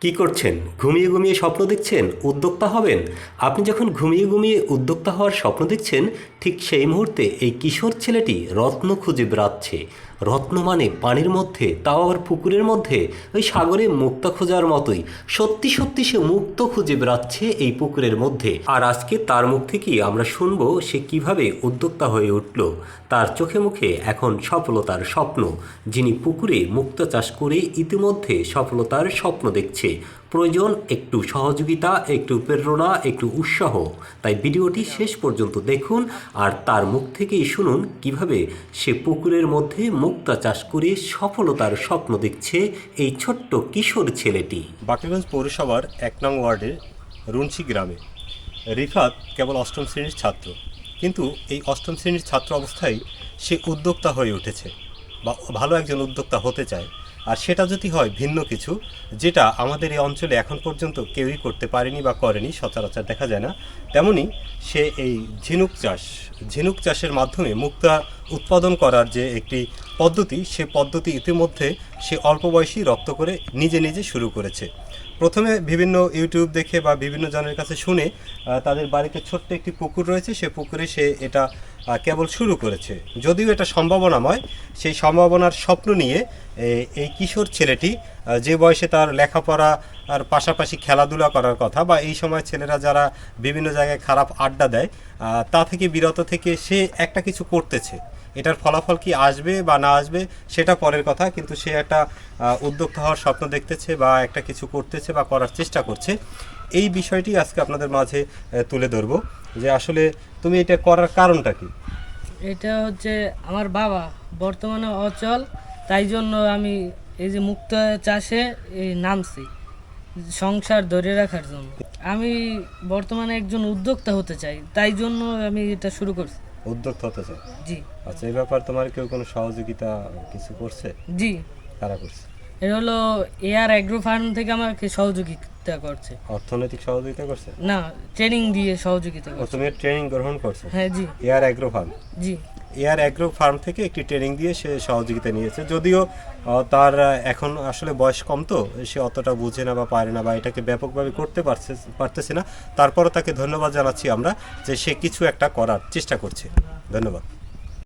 কি করছেন? ঘুমিয়ে ঘুমিয়ে স্বপ্ন দেখছেন? উদ্যোক্তা হবেন? আপনি যখন ঘুমিয়ে ঘুমিয়ে উদ্যোক্তা হওয়ার স্বপ্ন দেখছেন, ঠিক সেই মুহূর্তে এই কিশোর ছেলেটি রত্ন খুঁজে বেড়াচ্ছে। রত্ন মানে পানির মধ্যে, তাও আবার পুকুরের মধ্যে, ওই সাগরে মুক্তা খোঁজার মতোই। সত্যি সত্যি সে মুক্ত খুঁজে বেড়াচ্ছে এই পুকুরের মধ্যে। আর আজকে তার মুখ থেকেই আমরা শুনব সে কীভাবে উদ্যোক্তা হয়ে উঠল। তার চোখে মুখে এখন সফলতার স্বপ্ন। যিনি পুকুরে মুক্তা চাষ করে ইতিমধ্যে সফলতার স্বপ্ন দেখছে। প্রয়োজন একটু সহযোগিতা, একটু প্রেরণা, একটু উৎসাহ। তাই ভিডিওটি শেষ পর্যন্ত দেখুন আর তার মুখ থেকেই শুনুন কীভাবে সে পুকুরের মধ্যে মুক্তা চাষ করে সফলতার স্বপ্ন দেখছে এই ছোট্ট কিশোর ছেলেটি। বাকেগঞ্জ পৌরসভার এক নং ওয়ার্ডের রুনসি গ্রামে। রিফাত কেবল অষ্টম শ্রেণির ছাত্র। কিন্তু এই অষ্টম শ্রেণির ছাত্র অবস্থায় সে উদ্যোক্তা হয়ে উঠেছে বা ভালো একজন উদ্যোক্তা হতে চায়। আর সেটা যদি হয় ভিন্ন কিছু, যেটা আমাদের এই অঞ্চলে এখন পর্যন্ত কেউই করতে পারেনি বা করেনি, সচরাচর দেখা যায় না, তেমনি সে এই ঝিনুক চাষ, ঝিনুক চাষের মাধ্যমে মুক্তা উৎপাদন করার যে একটি পদ্ধতি, সে পদ্ধতি ইতিমধ্যে সে অল্প বয়সী রপ্ত করে নিজে নিজে শুরু করেছে। প্রথমে বিভিন্ন ইউটিউব দেখে বা বিভিন্ন জনের কাছে শুনে তাদের বাড়িতে ছোট্ট একটি পুকুর রয়েছে, সে পুকুরে সে এটা কেবল শুরু করেছে। যদিও এটা সম্ভাবনাময়, সেই সম্ভাবনার স্বপ্ন নিয়ে এই কিশোর ছেলেটি যে বয়সে তার লেখাপড়া আর পাশাপাশি খেলাধুলা করার কথা বা এই সময় ছেলেরা যারা বিভিন্ন জায়গায় খারাপ আড্ডা দেয় তা থেকে বিরত থেকে সে একটা কিছু করতেছে। এটার ফলাফল কি আসবে বা না আসবে, সেটা পরের কথা, কিন্তু সে একটা উদ্যোক্তা হওয়ার স্বপ্ন দেখতেছে বা একটা কিছু করতেছে বা করার চেষ্টা করছে। এই বিষয়টি আজকে আপনাদের মাঝে তুলে ধরবো যে আসলে তুমি এটা করার কারণটা কি? এটা হচ্ছে আমার বাবা বর্তমানে অচল তাই জন্য আমি এই যে মুক্ত চাষে এই নামছি সংসার ধরে রাখার জন্য। আমি বর্তমানে একজন উদ্যোক্তা হতে চাই তাই জন্য আমি এটা শুরু করছি। উদ্যোক্তা হতে চাই? জি। আচ্ছা এই ব্যাপার তোমার কেউ কোনো সহযোগিতা কিছু করছে? জি। কারা করছে? এটা হলো এয়ার অ্যাগ্রো ফার্ম থেকে আমাকে সহযোগিতা করছে। অর্থনৈতিক সহযোগিতা করছে? না ট্রেনিং দিয়ে সহযোগিতা করছে। তুমি ট্রেনিং গ্রহণ করছ? হ্যাঁ জি। Air agro farm? জি। এয়ার অ্যাগ্রো ফার্ম থেকে একটি ট্রেনিং দিয়ে সে সহযোগিতা নিয়েছে। যদিও তার এখন আসলে বয়স কম তো সে অতটা বুঝে না বা পারে না বা এটাকে ব্যাপকভাবে করতে পারছে পারতেছে না। তারপরও তাকে ধন্যবাদ জানাচ্ছি আমরা যে সে কিছু একটা করার চেষ্টা করছে। ধন্যবাদ।